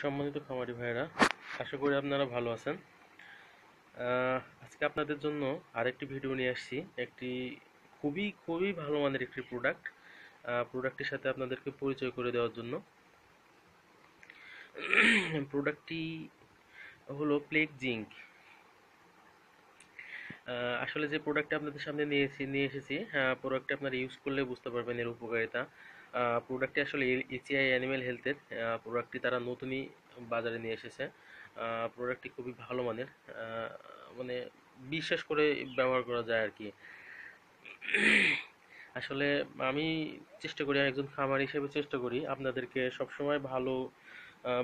সম্মানিত খামারি ভাইরা আশা করি আপনারা ভালো আছেন। আজকে আপনাদের জন্য আরেকটি ভিডিও নিয়ে আসছি। একটি খুবই খুবই ভালো মানের একটি প্রোডাক্ট প্রোডাক্টটির সাথে আপনাদেরকে পরিচয় করে দেওয়ার জন্য। প্রোডাক্টটি হলো প্লেগ জিঙ্ক আসলে যে প্রোডাক্টটা আপনাদের সামনে নিয়ে এসেছি নিয়ে এসেছি প্রোডাক্টটা আপনারা ইউজ করলে বুঝতে পারবেন এর উপকারিতা। প্রোডাক্টটি আসলে এসিআই অ্যানিমেল হেলথের প্রোডাক্টটি তারা নতুনই বাজারে নিয়ে এসেছে। প্রোডাক্টটি খুবই ভালো মানের মানে বিশ্বাস করে ব্যবহার করা যায় আর কি। আসলে আমি চেষ্টা করি, একজন খামার হিসেবে চেষ্টা করি আপনাদেরকে সবসময় ভালো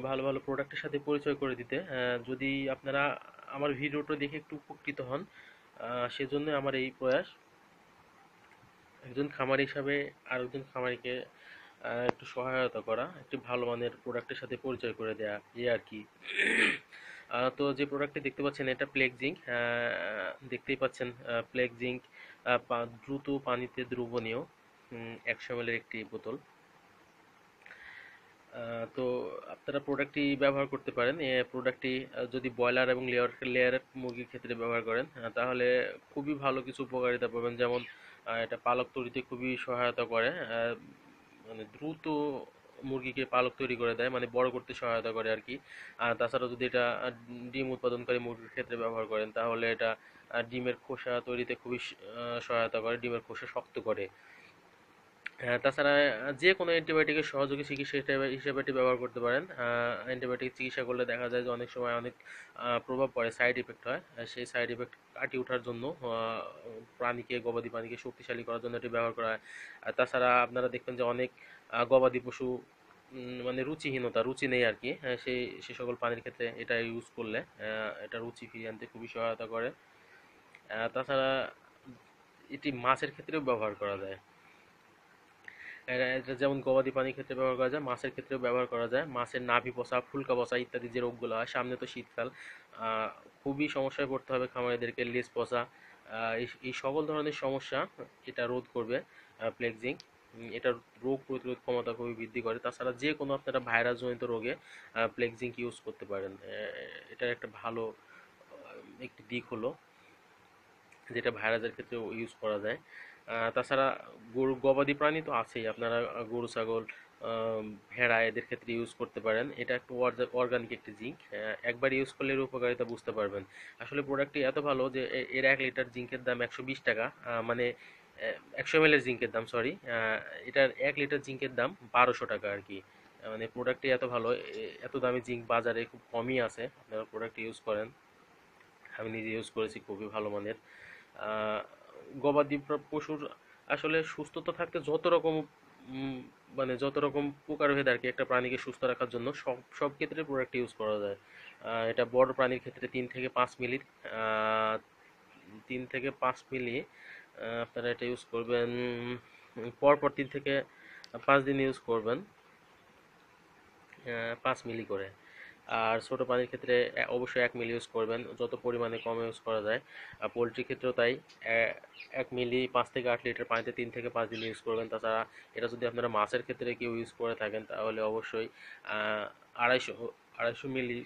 ভালো ভালো প্রোডাক্টের সাথে পরিচয় করে দিতে। যদি আপনারা আমার ভিডিওটা দেখে একটু উপকৃত হন সেজন্য আমার এই প্রয়াস। একজন খামার হিসাবে আরেকজন খামারিকে একটু সহায়তা করা, একটি ভালো মানের প্রোডাক্টের সাথে পরিচয় করে দেয়া এই আর কি। তো যে প্রোডাক্টটি দেখতে পাচ্ছেন, এটা প্লেগ জিঙ্ক দেখতেই পাচ্ছেন প্লেগ জিঙ্ক দ্রুত পানিতে দ্রবণীয় একশো মেলের একটি বোতল। তো আপনারা প্রোডাক্টটি ব্যবহার করতে পারেন। এই প্রোডাক্টটি যদি ব্রয়লার এবং লেয়ার লেয়ার মুরগির ক্ষেত্রে ব্যবহার করেন তাহলে খুবই ভালো কিছু উপকারিতা পাবেন। যেমন এটা পালক তৈরিতে খুবই সহায়তা করে মানে দ্রুত মুরগিকে পালক তৈরি করে দেয় মানে বড় করতে সহায়তা করে আর কি। আর তাছাড়া যদি এটা ডিম উৎপাদনকারী মুরগির ক্ষেত্রে ব্যবহার করেন, তাহলে এটা ডিমের খোসা তৈরিতে খুবই সহায়তা করে, ডিমের খোসা শক্ত করে। তাছাড়া যে কোনো অ্যান্টিবায়োটিকের সহযোগী চিকিৎসা হিসেবে এটি ব্যবহার করতে পারেন। অ্যান্টিবায়োটিক চিকিৎসা করলে দেখা যায় যে অনেক সময় অনেক প্রভাব পড়ে সাইড ইফেক্ট হয়। সেই সাইড ইফেক্ট কাটিয়ে ওঠার জন্য প্রাণীকে, গবাদি প্রাণীকে শক্তিশালী করার জন্য এটি ব্যবহার করা হয়। তাছাড়া আপনারা দেখবেন যে অনেক গবাদি পশু মানে রুচিহীনতা, রুচি নেই আর কি। সেই, সে সকল প্রাণীর ক্ষেত্রে এটা ইউজ করলে এটা রুচি ফিরিয়ে আনতে খুবই সহায়তা করে। তাছাড়া এটি মাছের ক্ষেত্রেও ব্যবহার করা যায়। এটা যেমন গবাদি পানির ক্ষেত্রে ব্যবহার করা যায়, মাছের ক্ষেত্রেও ব্যবহার করা যায়। মাছের নাভি পচা, ফুলকা পচা ইত্যাদি যে রোগগুলো হয়, সামনে তো শীতকাল খুবই সমস্যায় পড়তে হবে খামারিদেরকে, লেজ পচা এই সকল ধরনের সমস্যা এটা রোধ করবে প্লেক্সিং এটা রোগ প্রতিরোধ ক্ষমতা খুবই বৃদ্ধি করে। তাছাড়া যে কোনো আপনারা ভাইরাস জনিত রোগে প্লেক্সিং ইউজ করতে পারেন। এটার একটা ভালো একটি দিক হলো, যেটা ভাইরাসের ক্ষেত্রে ইউজ করা যায়। তাছাড়া গরু, গবাদি প্রাণী তো আছেই। আপনারা গরু, ছাগল ভেড়া এদের ক্ষেত্রে ইউজ করতে পারেন। এটা একটু অর্গানিক একটি জিঙ্ক একবার ইউজ করলে এর উপকারিতা বুঝতে পারবেন। আসলে প্রোডাক্টটি এত ভালো যে এর এক লিটার জিঙ্কের দাম একশো বিশ টাকা মানে একশো এম জিঙ্কের দাম সরি এটার এক লিটার জিঙ্কের দাম বারোশো টাকা আর কি। মানে প্রোডাক্টটি এত ভালো এত দামি জিঙ্ক বাজারে খুব কমই আছে, আপনারা প্রোডাক্ট ইউজ করেন। আমি নিজে ইউজ করেছি, খুবই ভালো মানের। গবাদি পশুর আসলে সুস্থতা থাকতে যত রকম মানে যত রকম প্রকারভেদ আর কি একটা প্রাণীকে সুস্থ রাখার জন্য সব সব ক্ষেত্রে প্রোডাক্ট ইউজ করা যায়। এটা বড় প্রাণীর ক্ষেত্রে তিন থেকে পাঁচ আহ, তিন থেকে পাঁচ মিলি আপনারা এটা ইউজ করবেন পরপর তিন থেকে পাঁচ দিন ইউজ করবেন পাঁচ মিলি করে। আর ছোট পানির ক্ষেত্রে অবশ্যই এক মিলি ইউজ করবেন। যত পরিমাণে কম ইউজ করা যায়। আর পোলট্রির ক্ষেত্রেও তাই। এক মিলি পাঁচ থেকে আট লিটার পানিতে তিন থেকে পাঁচ দিন ইউজ করবেন। তাছাড়া এটা যদি আপনারা মাছের ক্ষেত্রে কেউ ইউজ করে থাকেন, তাহলে অবশ্যই আড়াইশো আড়াইশো মিলি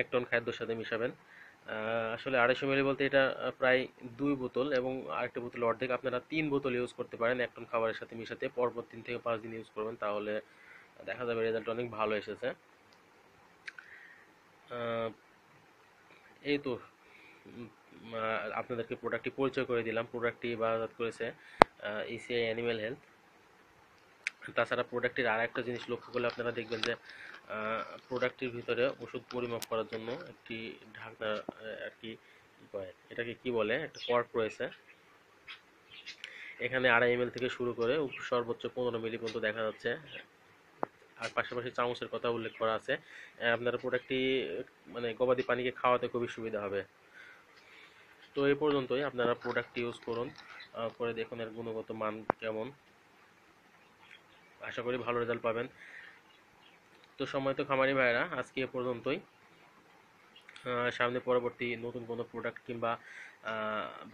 এক টন খাদ্যর সাথে মিশাবেন। আসলে আড়াইশো মিলি বলতে এটা প্রায় দুই বোতল এবং আরেকটা বোতল অর্ধেক আপনারা তিন বোতল ইউজ করতে পারেন। এক টন খাবারের সাথে মিশাতে পরপর তিন থেকে পাঁচ দিন ইউজ করবেন, তাহলে দেখা যাবে রেজাল্ট অনেক ভালো এসেছে। এই তো আপনাদেরকে প্রোডাক্টটি পরিচয় করে দিলাম। প্রোডাক্টটি বাজারজাত করেছে ইসিআই অ্যানিম্যাল হেলথ তাছাড়া প্রোডাক্টটির আর একটা জিনিস লক্ষ্য করলে আপনারা দেখবেন যে প্রোডাক্টটির ভিতরে ওষুধ পরিমাপ করার জন্য একটি ঢাকনা আর কি এটাকে কি বলে? একটা কর্ক রয়েছে। এখানে আড়াই এম থেকে শুরু করে, সর্বোচ্চ পনেরো মিলি পর্যন্ত দেখা যাচ্ছে। আর পাশাপাশি চামচের কথা উল্লেখ করা আছে। আপনার প্রোডাক্টটি মানে গবাদি পানিকে খাওয়াতে খুবই সুবিধা হবে। তো এই পর্যন্তই আপনারা প্রোডাক্ট ইউজ করুন করে দেখুন এর গুণগত মান কেমন। আশা করি ভালো রেজাল্ট পাবেন। তো সময় তো খামারি ভাইরা আজকে এ পর্যন্তই। সামনে পরবর্তী নতুন কোনো প্রোডাক্ট কিংবা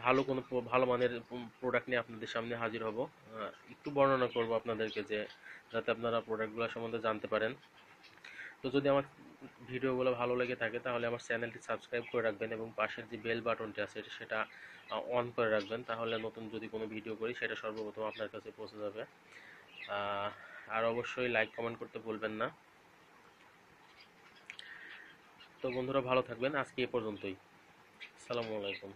ভালো কোনো ভালো মানের প্রোডাক্ট নিয়ে আপনাদের সামনে হাজির হব। একটু বর্ণনা করব আপনাদেরকে যে, যাতে আপনারা প্রোডাক্টগুলো সম্বন্ধে জানতে পারেন। তো যদি আমার ভিডিওগুলো ভালো লেগে থাকে, তাহলে আমার চ্যানেলটি সাবস্ক্রাইব করে রাখবেন এবং পাশের যে বেল বাটনটি আছে সেটা অন করে রাখবেন। তাহলে নতুন যদি কোনো ভিডিও করি, সেটা সর্বপ্রথম আপনার কাছে পৌঁছে যাবে। আর অবশ্যই লাইক কমেন্ট করতে ভুলবেন না। তো বন্ধুরা ভালো থাকবেন। আজকে এ পর্যন্তই। আসসালামু আলাইকুম।